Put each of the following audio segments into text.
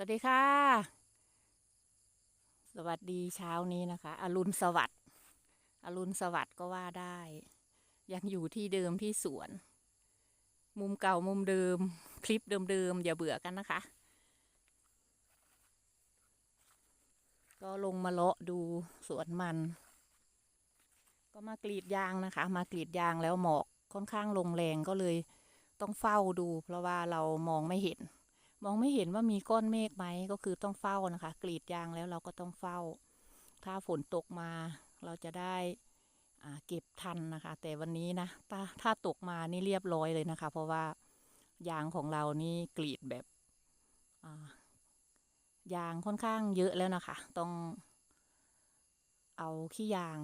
วัสดีค่ะ สวัสดีเช้านี้นะคะ อรุณสวัสดิ์ อรุณสวัสดิ์ก็ว่าได้ ยังอยู่ที่เดิมที่สวน มุมเก่ามุมเดิม คลิปเดิมๆอย่าเบื่อกันนะคะ ก็ลงมาเลาะดูสวนมัน ก็มากรีดยางนะคะ มากรีดยางแล้วหมอกค่อนข้างลงแรงก็เลยต้องเฝ้าดู เพราะว่าเรามองไม่เห็น มองไม่เห็นว่ามีก้อนเมฆไหมก็คือต้องเฝ้านะคะ กรีดยางแล้วเราก็ต้องเฝ้า ถ้าฝนตกมาเราจะได้เก็บทันนะคะ แต่วันนี้นะถ้าถ้าตกมานี่เรียบร้อยเลยนะคะ เพราะว่ายางของเรานี่กรีดแบบยางค่อนข้างเยอะแล้วนะคะ ต้องเอาขี้ยาง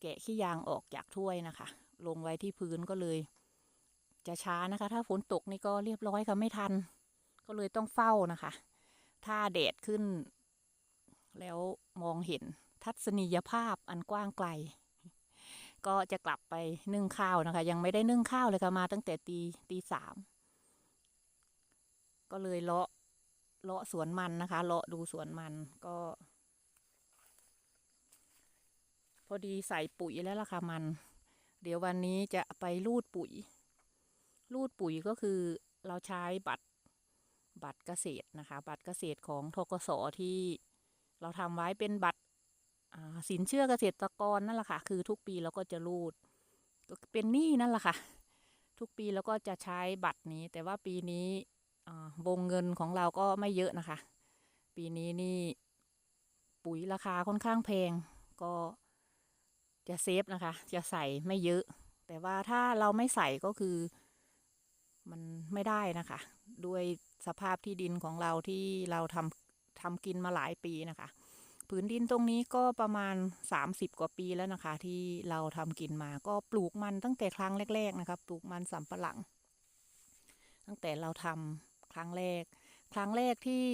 แกะขี้ยางออกจากถ้วยนะคะ ลงไว้ที่พื้นก็เลย จะช้านะคะ ถ้าฝนตกนี่ก็เรียบร้อยค่ะไม่ทัน ก็เลยต้องเฝ้านะคะ ถ้าแดดขึ้น แล้วมองเห็นทัศนียภาพอันกว้างไกล ก็จะกลับไปนึ่งข้าวนะคะ ยังไม่ได้นึ่งข้าวเลยค่ะมาตั้งแต่ตีตีสามก็เลยเลาะเลาะสวนมันนะคะ เลาะดูสวนมันก็ พอดีใส่ปุ๋ยแล้วล่ะค่ะมัน เดี๋ยววันนี้จะไปรูดปุ๋ย รูดปุ๋ยก็คือเราใช้บัตร บัตรเกษตรนะคะ บัตรเกษตรของทกสที่เราทำไว้เป็นบัตรสินเชื่อเกษตรกรนั่นแหละค่ะ คือทุกปีเราก็จะรูดก็เป็นหนี้นั่นแหละค่ะ ทุกปีเราก็จะใช้บัตรนี้ แต่ว่าปีนี้วงเงินของเราก็ไม่เยอะนะคะ ปีนี้นี่ปุ๋ยราคาค่อนข้างแพงก็จะเซฟนะคะ จะใส่ไม่เยอะ แต่ว่าถ้าเราไม่ใส่ก็คือมันไม่ได้นะคะ ด้วย สภาพที่ดินของเราที่เราทำทำกินมาหลายปีนะคะ ผืนดินตรงนี้ก็ประมาณ 30 กว่าปีแล้วนะคะ ที่เราทำกินมาก็ปลูกมันตั้งแต่ครั้งแรก ๆ นะคะ ปลูกมันสำปะหลัง ตั้งแต่เราทำครั้งแรก ครั้งแรกที่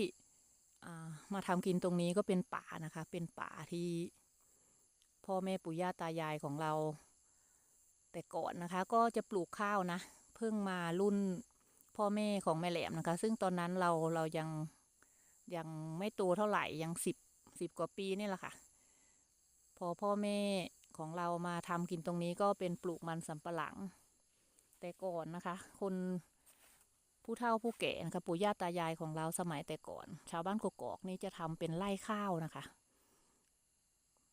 มาทำกินตรงนี้ก็เป็นป่านะคะ เป็นป่าที่พ่อแม่ปู่ย่าตายายของเรา แต่ก่อนนะคะ ก็จะปลูกข้าวนะ เพิ่งมารุ่น พ่อแม่ของแม่แหลมนะคะ ซึ่งตอนนั้นเราเรายังยังไม่โตเท่าไหร่ยังสิบสิบกว่าปีนี่แหละค่ะ พอพ่อแม่ของเรามาทำกินตรงนี้ก็เป็นปลูกมันสำปะหลัง แต่ก่อนนะคะ คนผู้เฒ่าผู้แก่นะคะปู่ย่าตายายของเราสมัยแต่ก่อน ชาวบ้านกกอกนี่จะทำเป็นไร่ข้าวนะคะ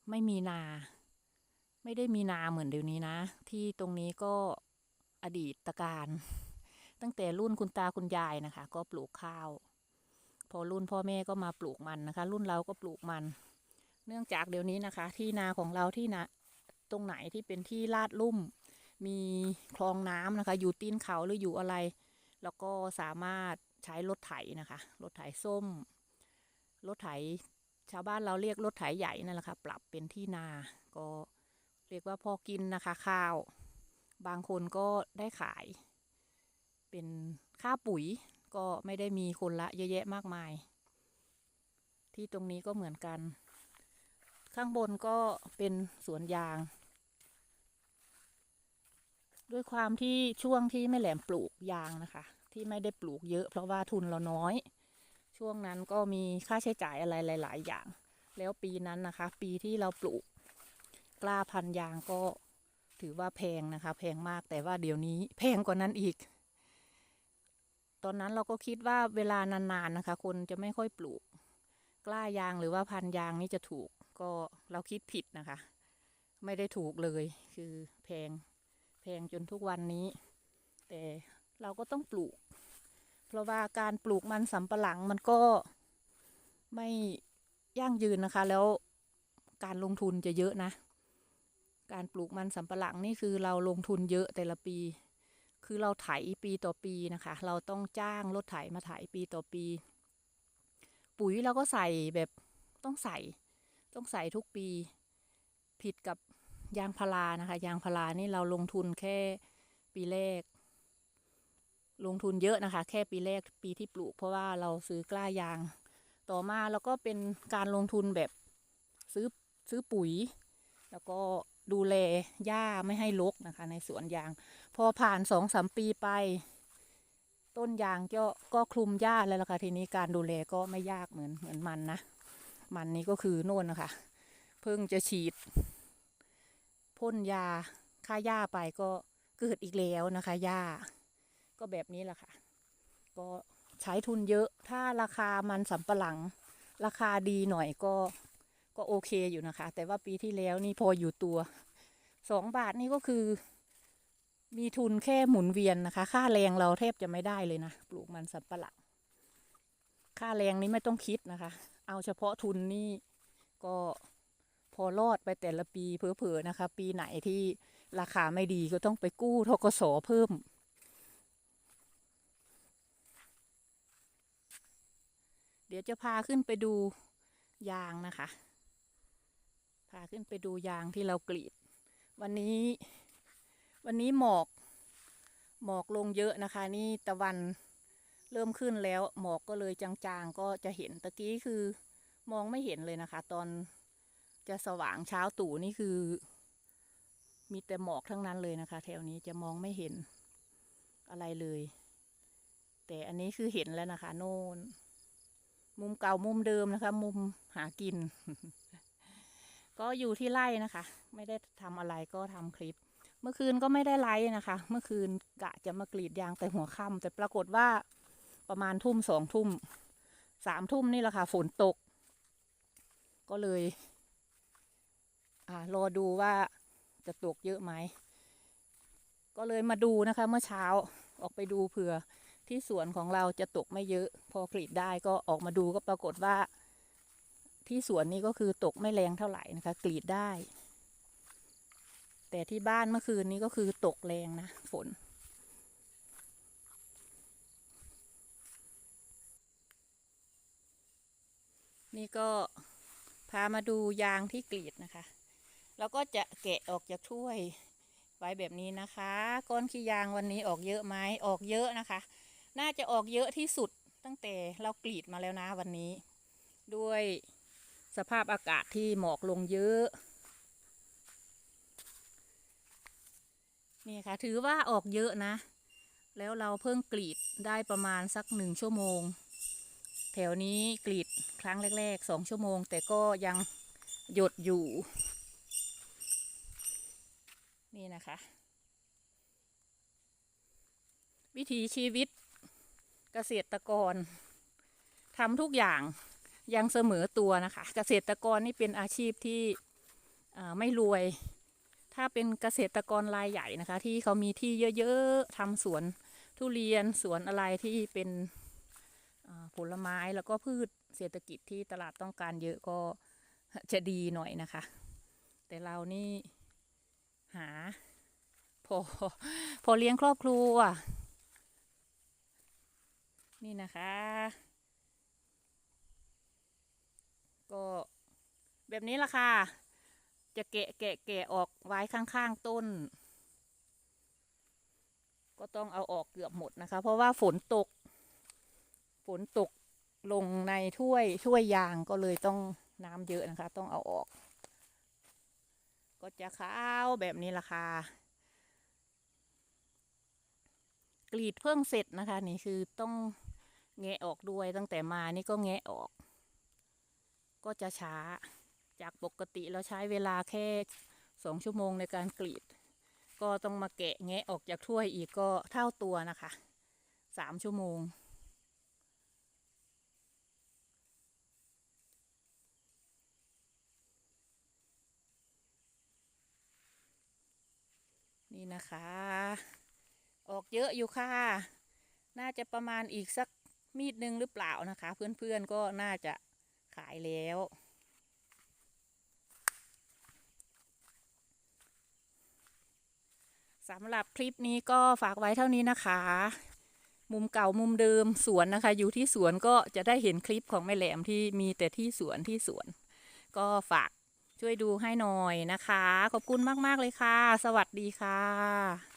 ไม่มีนา ไม่ได้มีนาเหมือนเดี๋ยวนี้นะ ที่ตรงนี้ก็อดีตการ ตั้งแต่รุ่นคุณตาคุณยายนะคะ ก็ปลูกข้าว พอรุ่นพ่อแม่ก็มาปลูกมันนะคะ รุ่นเราก็ปลูกมัน เนื่องจากเดี๋ยวนี้นะคะ ที่นาของเราที่นะตรงไหนที่เป็นที่ลาดลุ่ม มีคลองน้ำนะคะ อยู่ตีนเขาหรืออยู่อะไร แล้วก็สามารถใช้รถไถนะคะรถไถส้มรถไถชาวบ้านเราเรียกรถไถใหญ่นั่นแหละค่ะ ปรับเป็นที่นา ก็เรียกว่าพอกินนะคะข้าว บางคนก็ได้ขาย เป็นค่าปุ๋ยก็ไม่ได้มีคนละเยอะแยะมากมาย ที่ตรงนี้ก็เหมือนกัน ข้างบนก็เป็นสวนยาง ด้วยความที่ช่วงที่แม่แหลมปลูกยางนะคะ ที่ไม่ได้ปลูกเยอะ เพราะว่าทุนเราน้อย ช่วงนั้นก็มีค่าใช้จ่ายอะไรหลาย ๆ อย่าง แล้วปีนั้นนะคะ ปีที่เราปลูกกล้าพันยางก็ถือว่าแพงนะคะ แพงมากแต่ว่าเดี๋ยวนี้แพงกว่านั้นอีก ตอนนั้นเราก็คิดว่าเวลานานๆนะคะ คนจะไม่ค่อยปลูก กล้ายางหรือว่าพันยางนี่จะถูก ก็เราคิดผิดนะคะ ไม่ได้ถูกเลย คือแพง แพงจนทุกวันนี้ แต่เราก็ต้องปลูก เพราะว่าการปลูกมันสำปะหลังมันก็ไม่ยั่งยืนนะคะ แล้วการลงทุนจะเยอะนะ การปลูกมันสำปะหลังนี่คือเราลงทุนเยอะแต่ละปี คือเราไถปีต่อปีนะคะ เราต้องจ้างรถไถมาไถปีต่อปี ปุ๋ยเราก็ใส่แบบต้องใส่ ต้องใส่ทุกปี ผิดกับยางพารานะคะ ยางพารานี่เราลงทุนแค่ปีแรก ลงทุนเยอะนะคะ แค่ปีแรกปีที่ปลูก เพราะว่าเราซื้อกล้ายาง ต่อมาแล้วก็เป็นการลงทุนแบบซื้อซื้อปุ๋ย แล้วก็ดูแลหญ้าไม่ให้รกนะคะ ในสวนยาง พอผ่านสองสามปีไป ต้นยางก็ก็คลุมหญ้าแล้วล่ะค่ะทีนี้การดูแลก็ไม่ยากเหมือนเหมือนมันนะมันนี้ก็คือโน่นนะคะเพิ่งจะฉีด พ่นยาฆ่าหญ้าไปก็เกิดอีกแล้วนะคะหญ้า ก็แบบนี้แหละค่ะ ก็ใช้ทุนเยอะถ้าราคามันสำปะหลัง ราคาดีหน่อยก็ ก็โอเคอยู่นะคะ แต่ว่าปีที่แล้วนี่พออยู่ตัวสองบาทนี่ก็คือ มีทุนแค่หมุนเวียนนะคะ ค่าแรงเราแทบจะไม่ได้เลยนะ ปลูกมันสำปะหลังค่าแรงนี้ไม่ต้องคิดนะคะ เอาเฉพาะทุนนี่ก็พอรอดไปแต่ละปีเผลอๆนะคะ ปีไหนที่ราคาไม่ดีก็ต้องไปกู้ทกสเพิ่ม เดี๋ยวจะพาขึ้นไปดูยางนะคะ พาขึ้นไปดูยางที่เรากรีด วันนี้ วันนี้หมอก หมอกลงเยอะนะคะ นี่ตะวันเริ่มขึ้นแล้ว หมอกก็เลยจางๆ ก็จะเห็นตะกี้คือมองไม่เห็นเลยนะคะ ตอนจะสว่างเช้าตู่นี่คือ มีแต่หมอกทั้งนั้นเลยนะคะ แถวนี้จะมองไม่เห็นอะไรเลย แต่อันนี้คือเห็นแล้วนะคะ โน่น มุมเก่ามุมเดิมนะคะ มุมหากิน ก็อยู่ที่ไร่นะคะ ไม่ได้ทำอะไรก็ทำคลิป เมื่อคืนก็ไม่ได้ไลฟ์นะคะ เมื่อคืนกะจะมากรีดยางแต่หัวค่ำแต่ปรากฏว่าประมาณทุ่มสองทุ่มสามทุ่มนี่แหละค่ะฝนตก ก็เลยอ่ารอดูว่าจะตกเยอะไหม ก็เลยมาดูนะคะเมื่อเช้าออกไปดูเผื่อที่สวนของเราจะตกไม่เยอะ พอกรีดได้ก็ออกมาดูก็ปรากฏว่า ที่สวนนี้ก็คือตกไม่แรงเท่าไหร่นะคะ กรีดได้ แต่ที่บ้านเมื่อคืนนี้ก็คือตกแรงนะฝน นี่ก็พามาดูยางที่กรีดนะคะ แล้วก็จะแกะออกจากถ้วยไว้แบบนี้นะคะ ก้อนขี้ยางวันนี้ออกเยอะไหมออกเยอะนะคะ น่าจะออกเยอะที่สุดตั้งแต่เรากรีดมาแล้วนะวันนี้ด้วย สภาพอากาศที่หมอกลงเยอะ นี่ค่ะ ถือว่าออกเยอะนะ แล้วเราเพิ่งกรีดได้ประมาณสักหนึ่งชั่วโมง แถวนี้กรีดครั้งแรกๆสองชั่วโมง แต่ก็ยังหยดอยู่ นี่นะคะ วิถีชีวิตเกษตรกรทำทุกอย่าง ยังเสมอตัวนะคะ เกษตรกรนี่เป็นอาชีพที่ไม่รวย ถ้าเป็นเกษตรกรรายใหญ่นะคะ ที่เขามีที่เยอะๆทำสวนทุเรียนสวนอะไรที่เป็นผลไม้แล้วก็พืชเศรษฐกิจที่ตลาดต้องการเยอะก็จะดีหน่อยนะคะ แต่เรานี่หาพอพอเลี้ยงครอบครัว นี่นะคะ ก็แบบนี้ละค่ะ จะแกะแกะแกะออกไว้ข้างๆต้น ก็ต้องเอาออกเกือบหมดนะคะ เพราะว่าฝนตก ฝนตกลงในถ้วยถ้วยยางก็เลยต้องน้ำเยอะนะคะ ต้องเอาออก ก็จะขาวแบบนี้ละค่ะกรีดเพิ่งเสร็จนะคะ นี่คือต้องแงะออกด้วยตั้งแต่มานี่ก็แงะออก ก็จะช้า จากปกติเราใช้เวลาแค่สองชั่วโมงในการกรีด ก็ต้องมาแกะแงะออกจากถ้วยอีกก็เท่าตัวนะคะสามชั่วโมง นี่นะคะ ออกเยอะอยู่ค่ะ น่าจะประมาณอีกสักมีดหนึ่งหรือเปล่านะคะ เพื่อนๆก็น่าจะ ขายแล้ว สำหรับคลิปนี้ก็ฝากไว้เท่านี้นะคะ มุมเก่ามุมเดิมสวนนะคะ อยู่ที่สวนก็จะได้เห็นคลิปของแม่แหลมที่มีแต่ที่สวนที่สวน ก็ฝากช่วยดูให้หน่อยนะคะ ขอบคุณมาก ๆ เลยค่ะ สวัสดีค่ะ